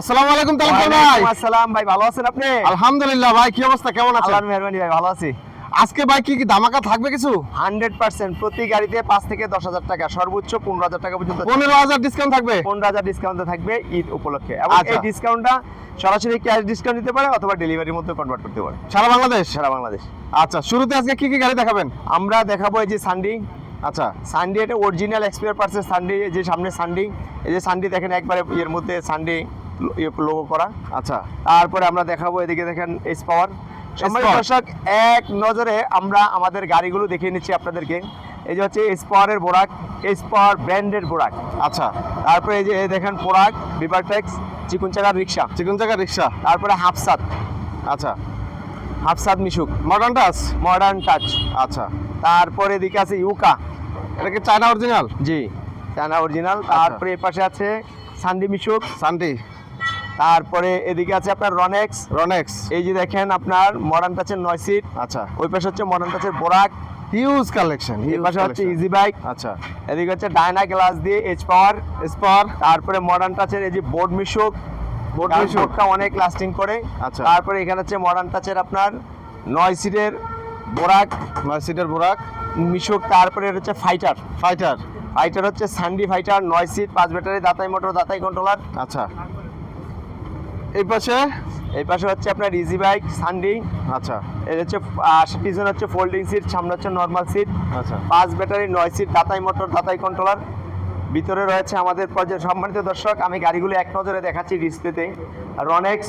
আসসালামু আলাইকুম তালুকদার ভাই। আসসালাম ভাই ভালো আছেন আপনি? আলহামদুলিল্লাহ ভাই কি অবস্থা? কেমন আছেন? আল্লাহর মেহরবানি ভাই ভালো আছি। আজকে ভাই কি কি ধামাকা থাকবে কিছু? হান্ড্রেড পার্সেন্ট প্রতি গাড়িতে পাঁচ থেকে দশ হাজার টাকা সর্বোচ্চ পনেরো হাজার টাকা পর্যন্ত পনেরো হাজার ডিসকাউন্ট থাকবে? পনেরো হাজার ডিসকাউন্টে থাকবে ঈদ উপলক্ষে। এবং আচ্ছা। এই ডিসকাউন্টটা সরাসরি ক্যাশ ডিসকাউন্ট দিতে পারে অথবা ডেলিভারির মধ্যে কনভার্ট করতে পারে। সারা বাংলাদেশ? সারা বাংলাদেশ। আচ্ছা শুরুতে আজকে কি কি গাড়ি দেখাবেন? আমরা দেখাবো এই যে সানডি আচ্ছা। সানডি এটা অরিজিনাল এক্সপিয়ার পার্সের সানডি যে সামনে সানডি এই যে সানডি দেখেন একবারে এর মধ্যে সানডি লোগো করা আচ্ছা। তারপরে আমরা দেখাবো এদিকে দেখেন এস পাওয়ার সম্মানিত দর্শক এক নজরে আমরা আমাদের গাড়িগুলো দেখিয়ে নিচ্ছি আপনাদেরকে। এই যে হচ্ছে এস পাওয়ারের বোরাক এস পাওয়ার ব্র্যান্ডের বোরাক আচ্ছা। তারপরে এই যে দেখেন পোরাক বিভারটেক্স চিকুন চাকার রিক্সা চিকুন চাকা রিক্সা তারপরে হাফসাত আচ্ছা। হাফসাত Mishuk modern touch modern touch আচ্ছা। তারপরে এদিকে আছে ইউকা এটা কি চায়না অরিজিনাল জি চায়না অরিজিনাল তারপরে এ পাশে আছে সান্ডি মিশুক সানটি তারপরে এদিকে আছে আপনার রনেক্স রনেক্স এই যে দেখেন আপনার মডার্ন টাচের নয় সিট আচ্ছা। ওই পাশে হচ্ছে মডার্ন টাচের বোরাক হিউজ কালেকশন এই পাশে হচ্ছে ইজি বাইক আচ্ছা। এদিকে হচ্ছে ডায়না গ্লাস দিয়ে এইচ পাওয়ার স্পার তারপরে মডার্ন টাচের এই যে বোর্ড মিশুক বোর্ড মিশুকটা অনেক লাস্টিং করে। আচ্ছা। তারপরে এখানে হচ্ছে মডার্ন টাচের আপনার নয় সিটের বোরাক নয় সিটের বোরাক মিশুক তারপরে হচ্ছে ফাইটার ফাইটার ফাইটার হচ্ছে সান্ডি ফাইটার নয় সিট পাঁচ ব্যাটারি দাতাই মোটর দাতাই কন্ট্রোলার আচ্ছা। এই পাশে এই পাশে হচ্ছে আপনার ইজি বাইক সান্ডি আচ্ছা। এর হচ্ছে পিছনে হচ্ছে ফোল্ডিং সিট সামনে হচ্ছে নর্মাল সিট আচ্ছা। পাঁচ ব্যাটারি নয় সিট দাতাই মোটর দাতাই কন্ট্রোলার ভিতরে রয়েছে আমাদের পর্যায়ে সম্মানিত দর্শক আমি গাড়িগুলো এক নজরে দেখাচ্ছি ডিসপ্লেতে রনেক্স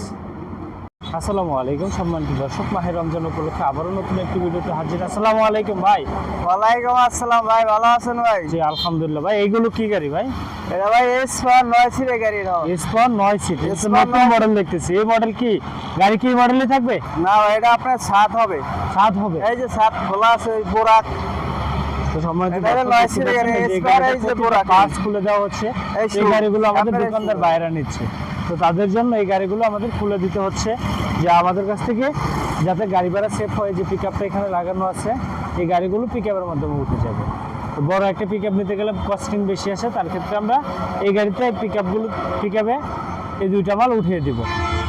আসসালামু আলাইকুম সম্মানিত দর্শক মাহের রমজান উপলক্ষে আবারও নতুন একটি ভিডিওতে হাজির। আসসালামু আলাইকুম ভাই। ওয়ালাইকুম আসসালাম ভাই ভালো আছেন ভাই? জি আলহামদুলিল্লাহ। ভাই এইগুলো কি গাড়ি ভাই? এটা ভাই এস ফর নয় সিটের গাড়ি নাও এসপর নয় সিট S4 নতুন মডেল দেখতেছি। এই মডেল কি? গাড়ি কি মডেলে থাকবে? না ভাই এটা আপনার সাত হবে। সাত হবে? এই যে সাত খোলা আছে ওই বোরাক। তো সম্মানিত এটা হলো দর্শক নয় দেখতে সিটের পাচ্ছেন গাড়ি, এই যে S4 গাড়িটার এই যে প্রতিটা বোরাক। খুলে দেওয়া হচ্ছে। এই গাড়িগুলো আমাদের দোকানদার বাইরে নিচ্ছে। তো তাদের জন্য এই গাড়িগুলো আমাদের খুলে দিতে হচ্ছে। যে আমাদের কাছ থেকে যাতে গাড়ি ভাড়া সেফ হয় যে পিক আপটা এখানে লাগানো আছে এই গাড়িগুলো পিক আপের মাধ্যমে উঠে যাবে। তো বড় একটা পিক আপ নিতে গেলে কস্টিং বেশি আসে তার ক্ষেত্রে আমরা এই গাড়িতে পিক আপগুলো পিক আপে এই দুইটা মাল উঠিয়ে দিব।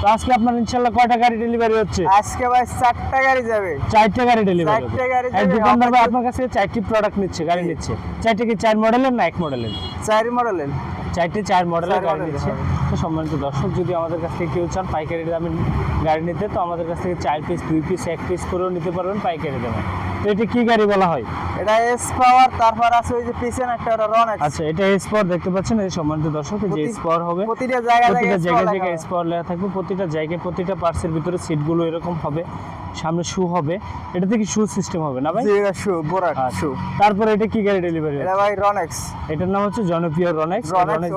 তো আজকে আপনার ইনশাল্লাহ কয়টা গাড়ি ডেলিভারি হচ্ছে? আজকে ভাই চারটা গাড়ি যাবে। চারটে গাড়ি ডেলিভারি যাবে, দোকানদার ভাই আপনার কাছে চারটি প্রোডাক্ট নিচ্ছে গাড়ি নিচ্ছে। চারটে কি চার মডেলের না এক মডেলের চারি মডেলের চারটে চার মডেলের গাড়ি নিচ্ছে। তো সম্মানিত দর্শক যদি আমাদের কাছ থেকে কেউ চান পাইকারি দামে গাড়ি নিতে তো আমাদের কাছ থেকে চার পিস দুই পিস এক পিস করেও নিতে পারবেন পাইকারি দামে। এটা কি গাড়ি বলা হয়? এটা এস পাওয়ার তারপর আছে ওই যে পিছনে একটা ওটা রনেক্স আচ্ছা এটা স্পর দেখতে পাচ্ছেন এই সম্মানিত দর্শক যে প্রতি- স্পর হবে। প্রতিটা জায়গায় প্রতিটা জায়গায় জায়গায় জায়গায় স্পর লেখা থাকবে। প্রতিটা জায়গায় প্রতিটা পার্সের ভিতরে সিটগুলো এরকম হবে। সামনে শু হবে। এটা থেকে শু সিস্টেম হবে না ভাই? জি এটা শু আচ্ছা। শু তারপরে এটা কি গাড়ি ডেলিভারি এটা ভাই রনেক্স এটার নাম হচ্ছে জনপ্রিয় রনেক্স রনেক্স,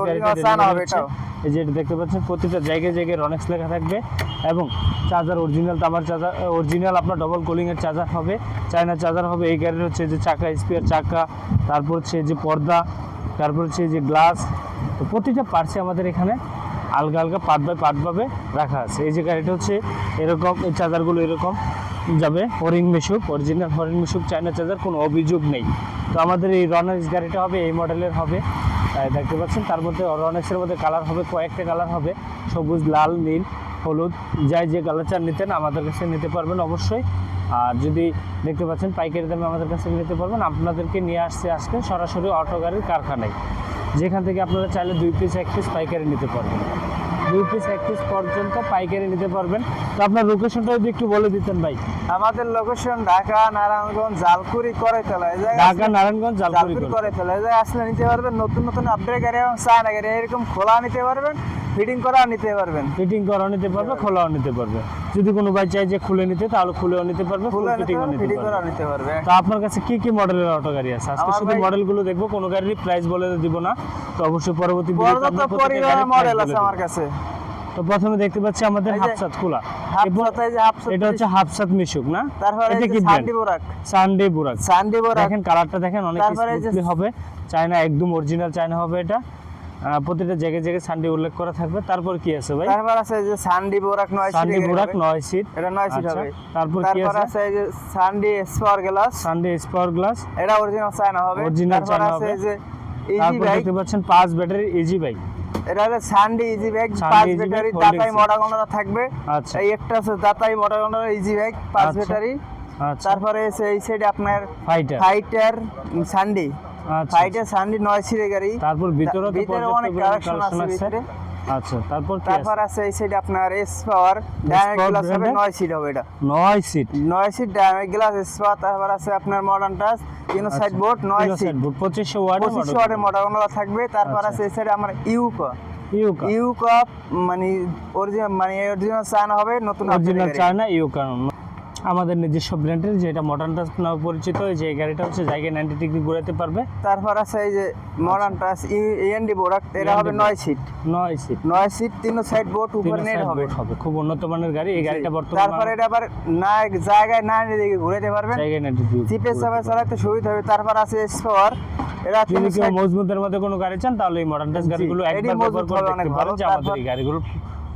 হবে হচ্ছে। এই যে এটা দেখতে পাচ্ছেন প্রতিটা জায়গায় জায়গায় রনেক্স লেখা থাকবে। এবং চার্জার অরিজিনাল তামার চার্জার অরিজিনাল আপনার ডবল কুলিং এর চার্জার হবে। চায়না চার্জার হবে, এই গাড়ির হচ্ছে যে চাকা স্পিয়ার চাকা, তারপর হচ্ছে যে পর্দা, তারপর হচ্ছে যে গ্লাস তো প্রতিটা পার্টসে আমাদের এখানে আলগা আলগা পার্ট বাই পার্ট ভাবে রাখা আছে। এই যে গাড়িটা হচ্ছে এরকম, এই চার্জারগুলো এরকম যাবে হরিং মিশুক অরিজিনাল হরিং মিশুক চায়না চার্জার, কোনো অভিযোগ নেই। তো আমাদের এই রনেক্স গাড়িটা হবে, এই মডেলের হবে। দেখতে পাচ্ছেন, তার মধ্যে রনেক্সের মধ্যে কালার হবে, কয়েকটা কালার হবে, সবুজ, লাল, নীল। হলুদ যাই যে কালার চান নিতেন আমাদের কাছে নিতে পারবেন অবশ্যই। আর যদি দেখতে পাচ্ছেন পাইকারি দামে আমাদের কাছে নিতে পারবেন আপনাদেরকে নিয়ে আসছে আজকে সরাসরি অটো গাড়ির কারখানায়। যেখান থেকে আপনারা চাইলে দুই পিস এক পিস পাইকারি নিতে পারবেন। দুই পিস এক পিস পর্যন্ত পাইকারি নিতে পারবেন। তো আপনার লোকেশনটা যদি একটু বলে দিতেন ভাই। আমাদের লোকেশন ঢাকা নারায়ণগঞ্জ জালকুড়ি করে জায়গায় ঢাকা নারায়ণগঞ্জ জালকুড়ি করে জায়গায় আসলে নিতে পারবেন নতুন নতুন আপডেট গাড়ি এবং চায়না গাড়ি এরকম খোলা নিতে পারবেন। ফিটিং করা নিতে পারবেন। ফিটিং করাও নিতে পারবে খোলাও নিতে পারবে। যদি কোনো ভাই চাই যে খুলে নিতে তাহলে খুলেও নিতে পারবে ফুল খুলে ফিটিংও নিতে ফিটিং করা পারবে। নিতে পারবে তো আপনার কাছে কি কি মডেলের অটো গাড়ি আছে? আজকে শুধু মডেলগুলো দেখব কোনো গাড়ির প্রাইস বলে দিব না। তো অবশ্যই পরবর্তী মডেল আছে আমার কাছে। তো প্রথমে দেখতে পাচ্ছি আমাদের হাফসাত খোলা এটা হচ্ছে হাফসাত মিশুক না? তারপরে এটা কি সান্ডি বোরাক সানডে বুরাক সান্ডি বোরাক দেখেন কালারটা দেখেন অনেক হবে। চায়না একদম অরিজিনাল চায়না হবে এটা। প্রতিটা জায়গায় জায়গায় সানডে উল্লেখ করা থাকবে। তারপর কি আছে ভাই? তারপর আছে যে সান্ডি বোরাক নয় সানডে বুরাক। নয় সিট। এটা নয় সিট আচ্ছা, হবে। তারপর কি আছে? আছে যে সান্ডি স্পার গ্লাস। সানডে স্পার গ্লাস। এটা অরিজিনাল চায়না হবে। তারপর চায়না হবে। যে ইজি বাইক দেখতে পাচ্ছেন পাঁচ ব্যাটারি ইজি বাইক এটা হলো সানডে ইজি ব্যাগ পাঁচ ব্যাটারি দাতাই set। মোটা কোনটা থাকবে। আচ্ছা। এই একটা আছে দাতাই মোটা কোনটা ইজি ব্যাগ পাঁচ আচ্ছা। ব্যাটারি। আচ্ছা। তারপরে এই সাইডে আপনার ফাইটার ফাইটার সানডে। আচ্ছা ফাইটার সানডে নয় গাড়ি। তারপর ভিতরে ভিতরে অনেক কালেকশন আছে ভিতরে। আচ্ছা তারপর তারপর আছে? এই সাইডে আপনার এস পাওয়ার ডায়নামিক গ্লাস হবে নয় সিট হবে এটা। নয় সিট নয় সিট গ্লাস এস পাওয়ার তারপর আছে আপনার মডার্ন টাচ তিন সাইড বোর্ড নয় সিট ওয়াটের মোটা কোনটা থাকবে তারপর আচ্ছা। আছে এই সাইডে আমার ইউকো ইউকা ইউকো মানে অরিজিনাল মানে অরিজিনাল চায়না হবে নতুন অরিজিনাল চায়না ইউকা আমাদের নিজস্ব ব্র্যান্ডের যেটা মডার্ন টাচ নামে পরিচিত যে গাড়িটা হচ্ছে জায়গায় নাইনটি ডিগ্রি ঘুরাতে পারবে। তারপর আছে এই যে মডার্ন টাচ ইএনডি বোর্ড এটা হবে END নয় সিট নয় সিট নয় সিট তিন সাইড বোর্ড উপরে নেট হবে। হবে খুব উন্নত মানের গাড়ি এই গাড়িটা বর্তমানে তারপরে এটা আবার না জায়গায় না দিকে ঘুরাতে পারবেন। জায়গায় নাইনটি ডিগ্রি জিপে চাপে চালাতে সুবিধা হবে। তারপর আছে স্পোর এটা তিন যদি কেউ মজবুতের মধ্যে কোনো গাড়ি চান তাহলে এই মডার্ন টাচ জি, গাড়িগুলো এটি একবার ব্যবহার করে হবে দেখতে পারেন। যে আমাদের এই গাড়িগুলোর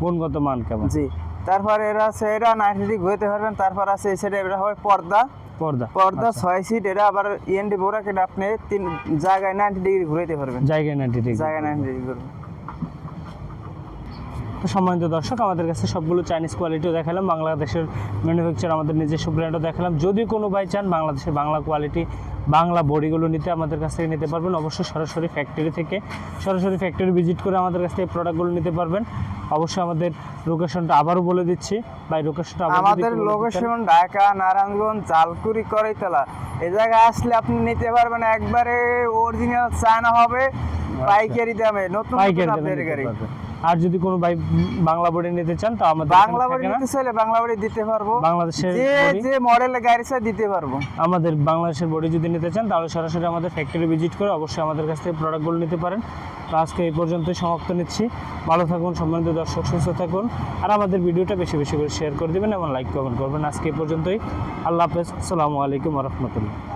গুণগত মান কেমন। জি। তারপর এরা আছে এটা নাইনটি ডিগ্রি ঘুরাতে পারবেন। তারপর আছে এই সাইডে এটা হবে পর্দা। পর্দা পর্দা আচ্ছা। ছয় সিট এটা আবার ইএনডি বোরাক এটা আপনি তিন জায়গায় নাইনটি ডিগ্রি ঘুরাতে পারবেন। জায়গায় নাইনটি ডিগ্রি জায়গায় নাইনটি ডিগ্রি ঘুরবেন। তো সম্মানিত দর্শক আমাদের কাছে সবগুলো চাইনিজ কোয়ালিটিও দেখালাম বাংলাদেশের ম্যানুফ্যাকচার আমাদের নিজস্ব ব্র্যান্ডও দেখালাম। যদি কোনো বাই চান বাংলাদেশের বাংলা কোয়ালিটি বাংলা বডিগুলো নিতে আমাদের কাছ থেকে নিতে পারবেন। অবশ্যই সরাসরি ফ্যাক্টরি থেকে সরাসরি ফ্যাক্টরি ভিজিট করে আমাদের কাছ থেকে প্রোডাক্টগুলো নিতে পারবেন। অবশ্যই আমাদের লোকেশনটা আবারও বলে দিচ্ছি। বা লোকেশনটা আমাদের লোকেশন ঢাকা নারায়ণগঞ্জ জালকুড়ি করাইতলা। এ জায়গায় আসলে আপনি নিতে পারবেন একবারে অরিজিনাল চায়না হবে পাইকারি দামে। নতুন পাইকারি গাড়ি। আর যদি কোনো ভাই বাংলা বডি নিতে চান তো আমাদের বাংলা বাড়ি নিতে চাইলে বাংলা বাড়ি দিতে পারব। বাংলাদেশের যে? যে মডেলের গাড়ি চাই দিতে পারব। আমাদের বাংলাদেশের বডি যদি নিতে চান তাহলে সরাসরি আমাদের ফ্যাক্টরি ভিজিট করে অবশ্যই আমাদের কাছ থেকে প্রোডাক্টগুলো নিতে পারেন। তো আজকে এই পর্যন্তই সমাপ্ত নিচ্ছি। ভালো থাকুন সম্মানিত দর্শক সুস্থ থাকুন। আর আমাদের ভিডিওটা বেশি বেশি করে শেয়ার করে দেবেন এবং লাইক কমেন্ট করবেন। আজকে এই পর্যন্তই। আল্লাহ হাফেজ। আসসালামু আলাইকুম রহমতুল্লাহ।